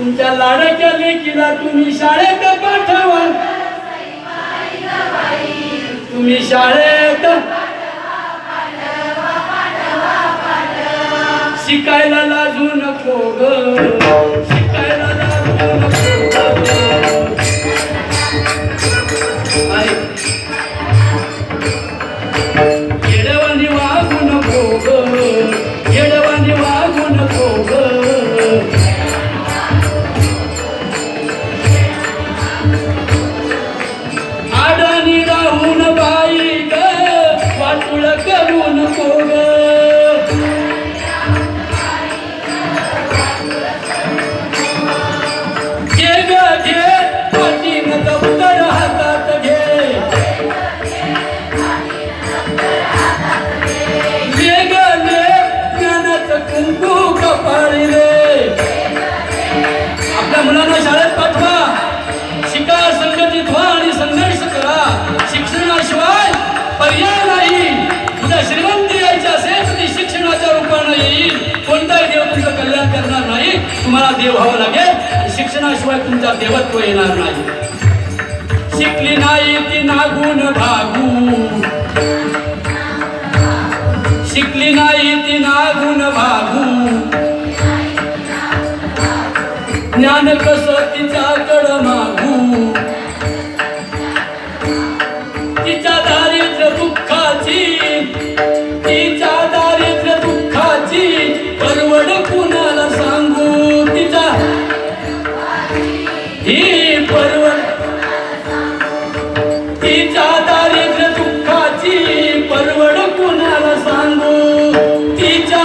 तुमच्या लाडाच्या लेकीला तुम्ही शाळेत पाठवा. तुम्ही शाळेत शिकायला लाजू नको ग. शिकायला लाजू नको संघटित व्हा आणि संघर्ष करा. शिक्षणाशिवाय पर्याय नाही. तुझ्या श्रीमंती यायची असेल तर ती शिक्षणाच्या रूपानं येईल. कोणताही देव तुमचं कल्याण करणार नाही. तुम्हाला देव व्हावं लागेल. शिक्षणाशिवाय तुमचा देवत्व येणार नाही. शिकली नाही ती नागून भागू. शिकली नाही ती नागून भागू. ज्ञान कस तिच्याकड मागू? ही परवड तिच्या दारिद्र्य दुःखाची परवड कुणाला सांगू? तिच्या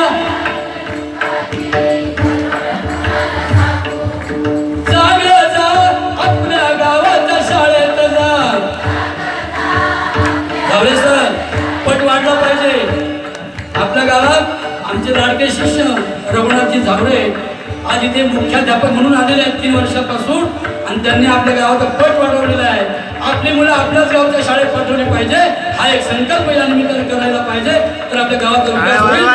जाग जा आपल्या गावाच्या शाळेत जा. जावळे सर पट वाढला पाहिजे. आपल्या गावात आमचे लाडके शिष्य रघुनाथजी झावळे आज इथे मुख्याध्यापक म्हणून आलेले आहेत तीन वर्षापासून. आणि त्यांनी आपल्या गावाचा पट वाढवलेला आहे. आपली मुलं आपल्याच गावच्या शाळेत पाठवली पाहिजे. हा एक संकल्प या निमित्ताने करायला पाहिजे. तर आपल्या गावात विकास होईल.